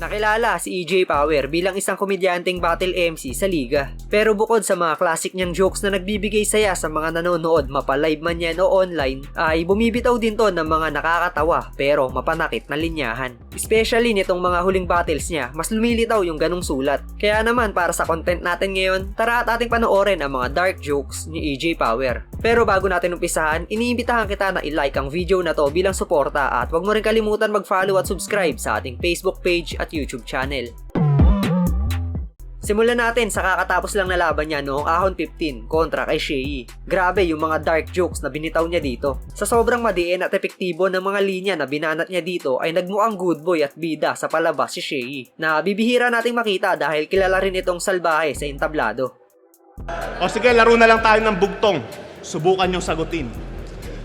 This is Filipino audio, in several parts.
Nakilala si EJ Power bilang isang komedyanteng battle MC sa liga. Pero bukod sa mga classic niyang jokes na nagbibigay saya sa mga nanonood mapa-live man yan o online, ay bumibitaw din to ng mga nakakatawa pero mapanakit na linyahan. Especially nitong mga huling battles niya, mas lumilitaw yung ganong sulat. Kaya naman para sa content natin ngayon, tara at ating panoorin ang mga dark jokes ni EJ Power. Pero bago natin umpisahan, iniimbitahan kita na i-like ang video na to bilang suporta at huwag mo rin kalimutan mag-follow at subscribe sa ating Facebook page at YouTube channel. Simulan natin sa kakatapos lang na laban niya noong Ahon 15 kontra kay Shea. Grabe yung mga dark jokes na binitaw niya dito. Sa sobrang madiin at epektibo ng mga linya na binanat niya dito ay nagmukhang good boy at bida sa palabas si Shea na bibihira nating makita dahil kilala rin itong salbahe sa entablado. O sige, laro na lang tayo ng bugtong. Subukan niyong sagutin.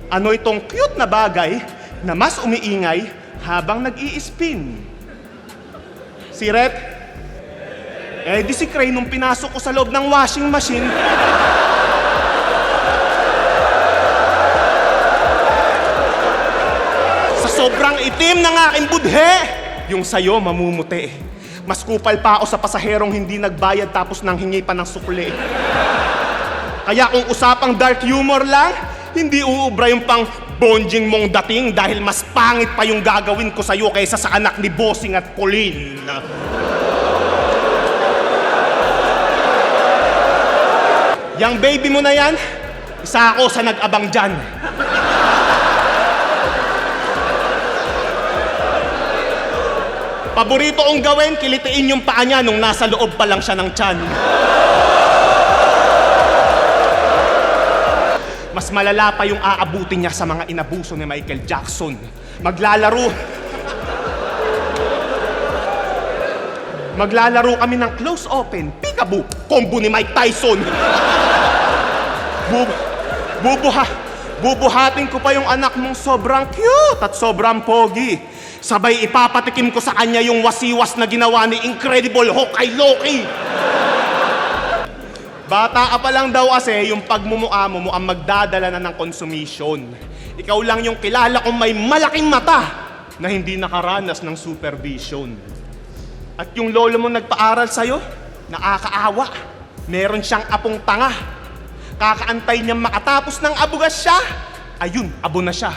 Ano itong cute na bagay na mas umiingay habang nag-i-spin? Si Ret? Eh, di si Cray nung pinasok ko sa loob ng washing machine. Sa sobrang itim ng aking budhe, yung sayo mamumuti. Mas kupal pa ako sa pasaherong hindi nagbayad tapos nang hingi pa ng sukli. Kaya kung usapang dark humor lang, hindi uubra yung pang bonjing mong dating dahil mas pangit pa yung gagawin ko sa'yo kaysa sa anak ni Bossing at Pauline. Yang baby mo na yan, isa ako sa nag-abang dyan. Paborito kong gawin, kilitiin yung paa niya nung nasa loob pa lang siya ng tiyan. Mas malala pa yung aabutin niya sa mga inabuso ni Michael Jackson. Maglalaro. Maglalaro kami ng close open, peekaboo, combo ni Mike Tyson. Bub bubuha bubuhatin ko pa yung anak mong sobrang cute at sobrang pogi. Sabay ipapatikim ko sa kanya yung wasiwas na ginawa ni Incredible kay Loki. Bata ka pa lang daw kasi yung pagmumukha mo mo ang magdadala na ng consummation. Ikaw lang yung kilala kong may malaking mata na hindi nakaranas ng supervision. At yung lolo mo nagpaaral sa'yo, nakakaawa. Meron siyang apong tanga. Kakaantay niyang makatapos ng abugas siya. Ayun, abo na siya.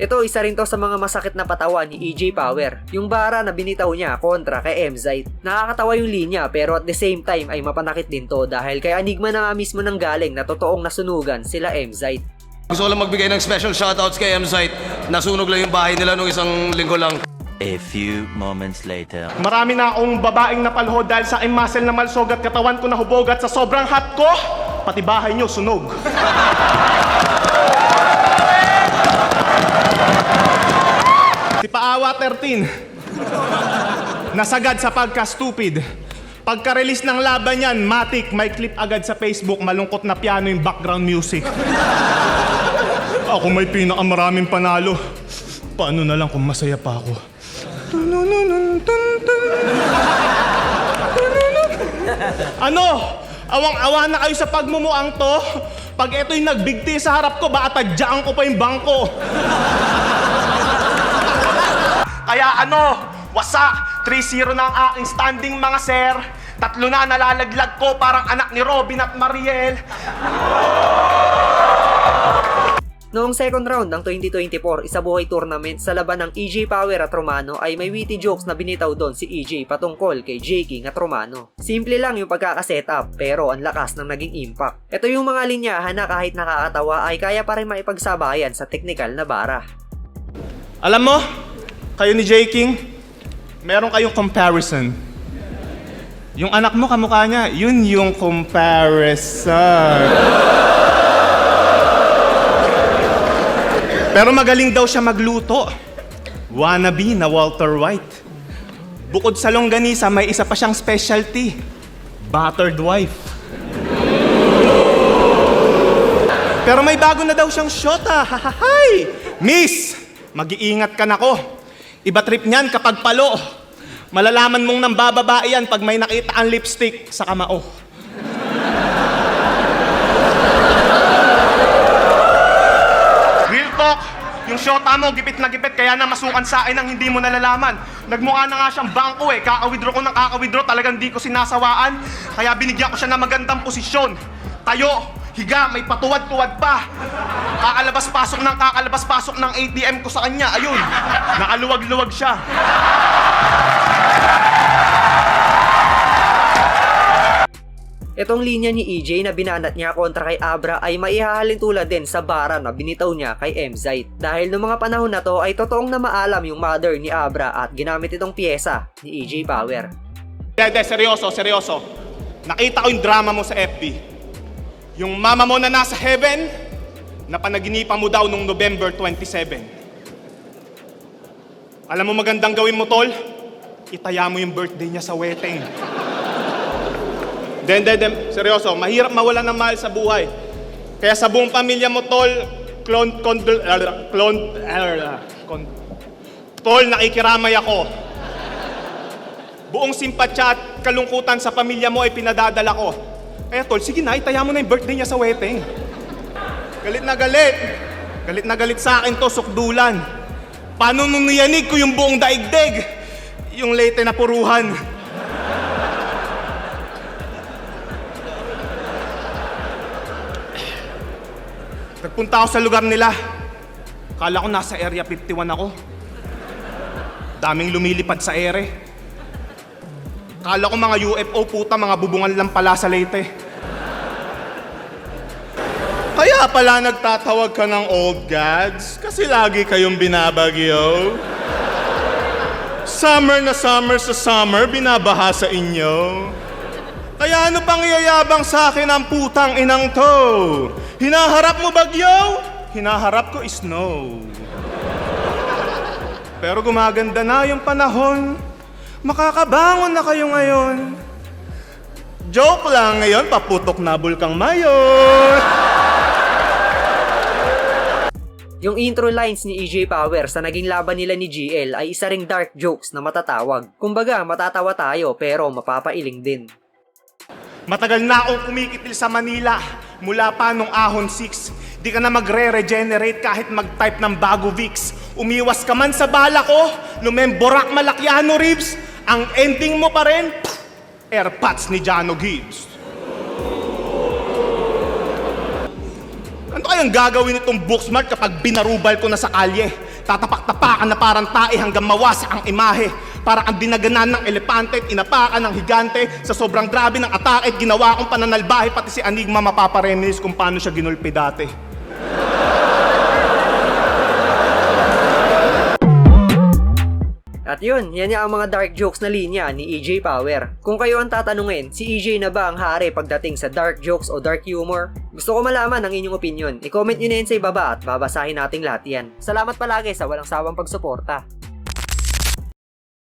Ito isa rin to sa mga masakit na patawa ni EJ Power. Yung bara na binitaw niya kontra kay Emzite. Nakakatawa yung linya pero at the same time ay mapanakit din to dahil kay Enigma na nga mismo nang galing na totoong nasunugan sila Emzite. Gusto ko lang magbigay ng special shoutouts kay M-Site. Nasunog lang yung bahay nila nung isang linggo lang. A few moments later. Marami na akong babaeng napalhod dahil sa aking muscle na malsog at katawan ko nahubog at sa sobrang hot ko, pati bahay niyo sunog. si Paawa 13, nasagad sa pagka-stupid. Pagka-release ng laban yan, matik, may clip agad sa Facebook, malungkot na piano yung background music. Ako may pinakamaraming panalo. Paano na lang kung masaya pa ako? Ano? Awang-awa na kayo sa pagmumuang to? Pag ito'y nagbigti sa harap ko, baka tadyaan ko pa yung bangko. Kaya ano? Wasa, 3-0 na ang aking standing mga sir. Tatlo na nalalaglag ko parang anak ni Robin at Mariel. Noong second round ng 2024 isa buhay tournament sa laban ng EJ Power at Romano ay may witty jokes na binitaw doon si EJ patungkol kay J King at Romano. Simple lang yung pagkakasetup pero ang lakas ng naging impact. Ito yung mga linyahan na kahit nakakatawa ay kaya pa rin maipagsabayan sa technical na bara. Alam mo, kayo ni J. King, meron kayong comparison. Yung anak mo, kamukha niya, yun yung comparison. Pero magaling daw siya magluto. Wannabe na Walter White. Bukod sa longganisa, may isa pa siyang specialty. Battered wife. Pero may bago na daw siyang shota. Hahahay! Miss, mag-iingat ka na ko. Iba trip niyan kapag palo. Malalaman mong nang bababae yan pag may nakita ang lipstick sa kamao. Real talk, Yung shota mo, gipit na gipit, kaya na masukan sa akin ang hindi mo nalalaman. Nagmukha na nga siyang bangko eh. Kaka-withdraw ko ng kaka-withdraw, talagang di ko sinasawaan. Kaya binigyan ko siya ng magandang posisyon. Tayo, higa, may patuwad-tuwad pa. Kakalabas-pasok ng kakalabas-pasok ng ATM ko sa kanya. Ayun, nakaluwag-luwag siya. Itong linya ni EJ na binanat niya kontra kay Abra ay maihahalin tulad din sa bara na binitaw niya kay Mzite. Dahil noong mga panahon na to ay totoong na maalam yung mother ni Abra at ginamit itong pyesa ni EJ Power. Dede, seryoso, seryoso. Nakita ko yung drama mo sa FB. Yung mama mo na nasa heaven, na panaginipan mo daw nung November 27. Alam mo magandang gawin mo, tol? Itaya mo yung birthday niya sa wedding. Den, den, den, seryoso, mahirap mawala ng mahal sa buhay. Kaya sa buong pamilya mo, tol, clone, condol, uh, clone, uh, con, tol, nakikiramay ako. Buong simpatsya at kalungkutan sa pamilya mo ay pinadadala ko. Kaya tol, sige na, itaya mo na yung birthday niya sa wedding. Galit na galit. Galit na galit sa akin to, sukdulan. Paano nung niyanig ko yung buong daigdig? Yung late na puruhan. Nagpunta ako sa lugar nila. Kala ko nasa Area 51 ako. Daming lumilipad sa ere. Kala ko mga UFO puta, mga bubungan lang pala sa Leyte. Kaya pala nagtatawag ka ng old gods kasi lagi kayong binabagyo. Summer na summer sa summer, binabaha sa inyo. Kaya ano pang iyayabang sa akin ang putang inang to? Hinaharap mo bagyo? Hinaharap ko snow. Pero gumaganda na yung panahon. Makakabangon na kayo ngayon. Joke lang ngayon, paputok na bulkang mayon. Yung intro lines ni EJ Power sa naging laban nila ni GL ay isa ring dark jokes na matatawag. Kumbaga, matatawa tayo pero mapapailing din. Matagal na akong kumikitil sa Manila. Mula pa nung Ahon 6. Di ka na magre-regenerate kahit mag-type ng bago Vicks. Umiwas ka man sa bala ko, lumemborak malakyano ribs. Ang ending mo pa rin, airpods ni Jano Gibbs. Kayang gagawin itong Booksmart kapag binarubal ko na sa kalye? Tatapak-tapakan na parang tae hanggang mawasak ang imahe. Parang ang dinaganan ng elepante at inapakan ng higante sa sobrang grabe ng atake at ginawa kong pananalbahe pati si Anigma mapapareminis kung paano siya ginulpi dati. At yun, yan ang mga dark jokes na linya ni EJ Power. Kung kayo ang tatanungin, si EJ na ba ang hari pagdating sa dark jokes o dark humor? Gusto ko malaman ang inyong opinion. I-comment nyo na yan sa ibaba at babasahin nating lahat yan. Salamat palagi sa walang sawang pagsuporta.